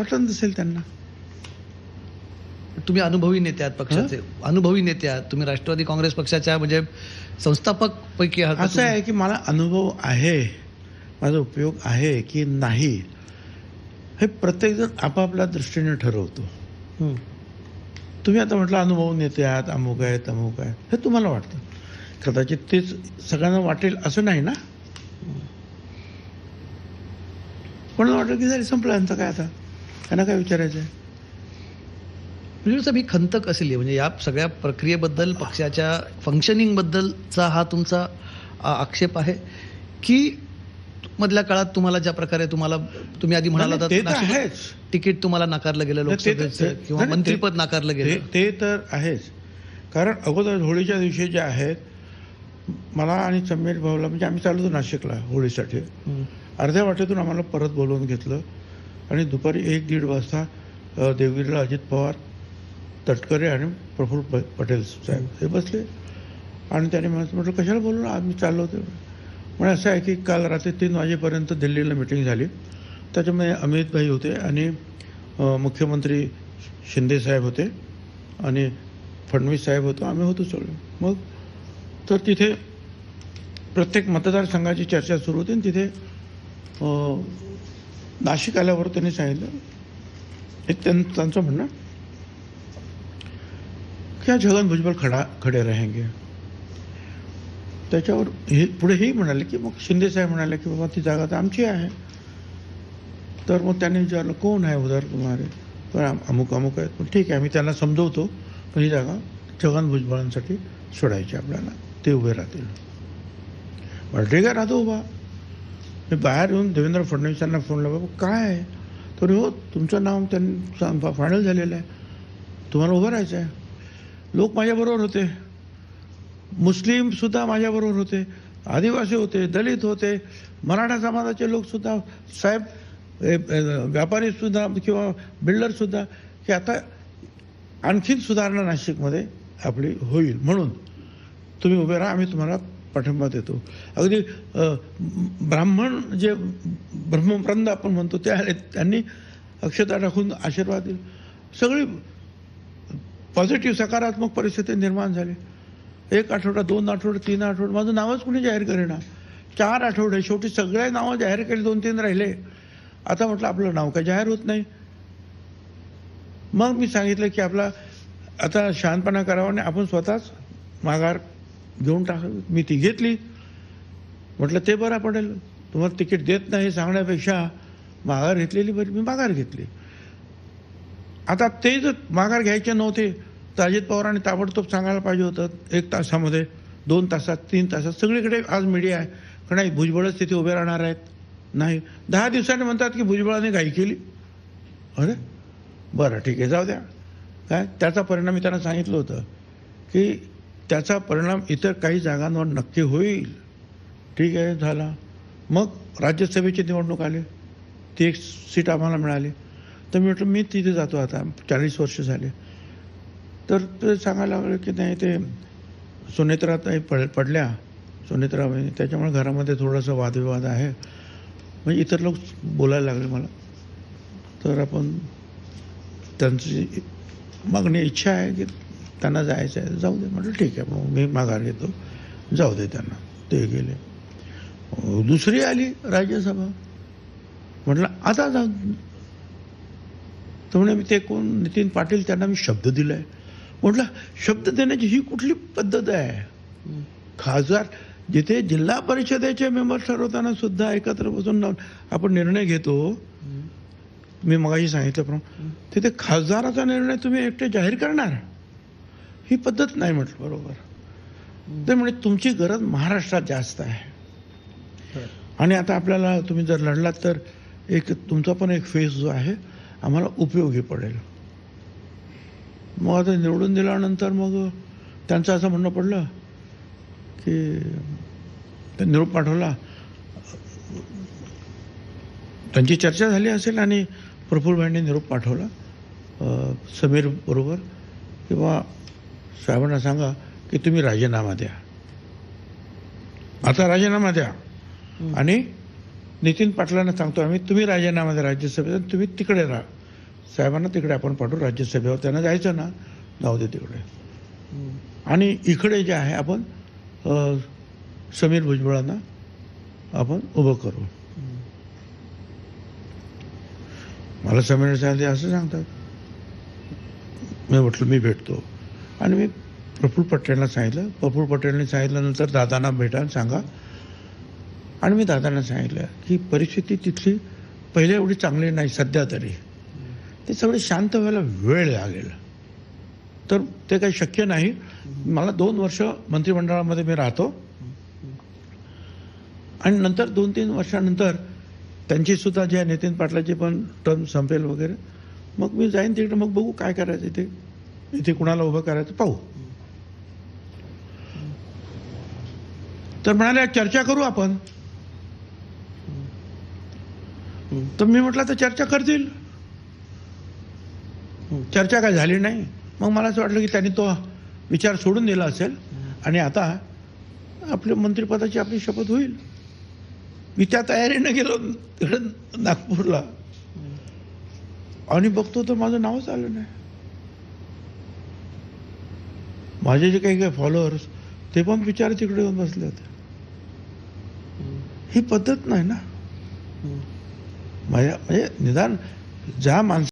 वाटत नसेल त्यांना. तुम्ही अनुभवी नेते आहात पक्षाचे. अनुभवी नेते आहात. तुम्ही राष्ट्रवादी काँग्रेस पक्षाच्या म्हणजे संस्थापक पैकी आहात असं आहे की मला अनुभव आहे माझा उपयोग आहे की नाही हे प्रत्येकजण आपापल्या दृष्टीने ठरवतो. तुम्ही? आता म्हटलं अनुभव नेते आहात अमुक आहे तमुक आहे हे तुम्हाला वाटतं. कदाचित तेच सगळ्यांना वाटेल असं नाही ना? कोणाला वाटलं की झाली संपलं यांचं काय आता? त्यांना काय विचारायचं आहे म्हणजे साहेब ही खंत कसली म्हणजे या सगळ्या प्रक्रियेबद्दल पक्षाच्या फंक्शनिंग बद्दलचा हा तुमचा आक्षेप आहे की मधल्या काळात तुम्हाला ज्या प्रकारे तुम्हाला तुम्ही आधी म्हणाला तिकीट तुम्हाला नाकारलं गेलं लोकसभेचं किंवा मंत्रिपद नाकारलं गेलं. ते तर आहेच. कारण अगोदर होळीच्या दिवशी जे आहेत मला आणि समीर भाऊला म्हणजे आम्ही चाललो होतो नाशिकला होळीसाठी. अर्ध्या वाटेतून आम्हाला परत बोलवून घेतलं. आणि दुपारी एक दीड वाजता देवगिरीला अजित पवार तटकरे आणि प्रफुल्ल प- पटेल साहेब हे बसले. आणि त्याने म्हटलं कशाला बोलू ना आम्ही चाललो होतो. म्हणजे असं आहे की काल रात्री तीन वाजेपर्यंत दिल्लीला मिटिंग झाली. त्याच्यामध्ये अमित भाई होते आणि मुख्यमंत्री शिंदे साहेब होते आणि फडणवीस साहेब होतो. आम्ही होतो सगळे. मग तर तिथे प्रत्येक मतदारसंघाची चर्चा सुरू होती आणि तिथे नाशिक आल्यावर त्यांनी सांगितलं. हे त्यां त्यांचं म्हणणं की छगन भुजबळ खडा खडे रहेंगे. त्याच्यावर हे पुढे हेही म्हणाले की मग शिंदे साहेब म्हणाले की बाबा ती जागा तर आमची आहे. तर मग त्यांनी विचारलं कोण आहे उदार कुमार? तर अमुक अमुक आहेत. पण ठीक आहे आम्ही त्यांना समजवतो पण ही जागा छगन भुजबळांसाठी सोडायची आपल्याला. ते उभे राहतील. बरं ठीक आहे राहतो उभा. मी बाहेर येऊन देवेंद्र फडणवीसांना फोन लावला काय आहे? तर हो तुमचं नाव त्यांनी फायनल झालेलं आहे. तुम्हाला उभं राहायचं आहे. लोक माझ्याबरोबर होते. मुस्लिमसुद्धा माझ्याबरोबर होते. आदिवासी होते दलित होते. मराठा समाजाचे लोकसुद्धा साहेब व्यापारीसुद्धा किंवा बिल्डरसुद्धा की आता आणखीन सुधारणा नाशिकमध्ये आपली होईल. म्हणून तुम्ही उभे राहा आम्ही तुम्हाला पाठिंबा देतो. अगदी ब्राह्मण जे ब्रह्मप्रंद आपण म्हणतो ते त्यांनी अक्षता टाकून आशीर्वाद दिले. सगळी पॉझिटिव्ह सकारात्मक परिस्थिती निर्माण झाली. एक आठवडा दोन आठवडे तीन आठवडे माझं नावच कुणी जाहीर करेना. चार आठवडे शेवटी सगळे नावं जाहीर केली दोन तीन राहिले. आता म्हटलं आपलं नाव काय जाहीर होत नाही. मग मी सांगितलं की आपला आता शहाणपणा करावा आणि आपण स्वतःच माघार घेऊन टाका. मी ती घेतली. म्हटलं ते बरं पडेल. तुम्हाला तिकीट देत नाही सांगण्यापेक्षा माघार घेतलेली बरी. मी माघार घेतली. आता ते जर माघार घ्यायचे नव्हते तर अजित पवारांनी ताबडतोब सांगायला पाहिजे होतं. एक तासामध्ये दोन तासात तीन तासात. सगळीकडे आज मीडिया आहे. का नाही? भुजबळच तिथे उभे राहणार आहेत. नाही. दहा दिवसांनी म्हणतात की भुजबळाने घाई केली. अरे? बरं ठीक आहे. जाऊ द्या. काय? त्याचा परिणाम मी त्यांना सांगितलं होतं की त्याचा परिणाम इतर काही जागांवर नक्की होईल. ठीक आहे झाला. मग राज्यसभेची निवडणूक आली. ती एक सीट आम्हाला मिळाली. तर मी म्हटलं मी तिथे जातो आता. चाळीस वर्ष झाले. तर ते सांगायला लागलं की नाही ते सुनेत्रा ताई पड पडल्या. सुनेत्रा त्याच्यामुळे घरामध्ये थोडासा वादविवाद आहे. म्हणजे इतर लोक बोलायला लागले मला. तर आपण त्यांची मागणी इच्छा आहे की त्यांना जायचं आहे जाऊ दे. म्हटलं ठीक आहे. मग मी माघार घेतो. जाऊ दे त्यांना. ते गेले. दुसरी आली राज्यसभा. म्हटलं आता जाऊ तर म्हणे मी ते कोण? नितीन पाटील त्यांना मी शब्द दिलाय. म्हटलं शब्द देण्याची ही कुठली पद्धत आहे? खासदार जिथे जिल्हा परिषदेचे मेंबर ठरवताना सुद्धा एकत्र बसून आपण निर्णय घेतो. मी मगाशी सांगितल्याप्रमाणे. तिथे खासदाराचा निर्णय तुम्ही एकटे जाहीर करणार? ही पद्धत नाही म्हटलं बरोबर. ते म्हणजे तुमची गरज महाराष्ट्रात जास्त आहे. आणि आता आपल्याला तुम्ही जर लढलात तर एक तुमचा पण एक फेस जो आहे आम्हाला उपयोगी पडेल. मग आता निवडून दिल्यानंतर मग त्यांचं असं म्हणणं पडलं की ते निरोप पाठवला. त्यांची चर्चा झाली असेल आणि प्रफुल्लभाईंनी निरोप पाठवला समीर बरोबर किंवा साहेबांना सांगा की तुम्ही राजीनामा द्या. आता राजीनामा द्या. आणि नितीन पाटलांना सांगतो आम्ही तुम्ही राजीनामा द्या राज्यसभेत तुम्ही तिकडे राहा. साहेबांना तिकडे आपण पाठवू राज्यसभेवर त्यांना जायचं ना जाऊ दे तिकडे. आणि इकडे जे आहे आपण समीर भुजबळांना आपण उभं करू. मला समीर साहेब असं सांगतात. मी म्हटलं मी भेटतो. आणि मी प्रफुल्ल पटेलला सांगितलं. प्रफुल्ल पटेलने सांगितल्यानंतर दादांना भेटा सांगा. आणि मी दादांना सांगितलं की परिस्थिती तिथली पहिले एवढी चांगली नाही सध्या तरी. ते सगळे शांत व्हायला वेळ लागेल. तर ते काही शक्य नाही. मला दोन वर्ष मंत्रिमंडळामध्ये मी राहतो. आणि नंतर दोन तीन वर्षानंतर त्यांची सुद्धा जे नितीन पाटलाची पण टर्म संपेल वगैरे. मग मी जाईन तिकडे मग बघू काय करायचं इथे इथे कुणाला उभं करायचं? पाहू. तर म्हणाले चर्चा करू आपण. तर मी म्हटलं तर चर्चा करतील. चर्चा काय झाली नाही. मग मला असं वाटलं की त्यांनी तो विचार सोडून दिला असेल आणि आता आपल्या मंत्रिपदाची आपली शपथ होईल. मी त्या तयारीनं गेलो नागपूरला. आणि बघतो तर माझं नावच आलं नाही. माझे जे काही काही फॉलोअर्स ते पण बिचारे तिकडे येऊन बसले होते. ही पद्धत नाही ना. माझ्या म्हणजे निदान ज्या माणसं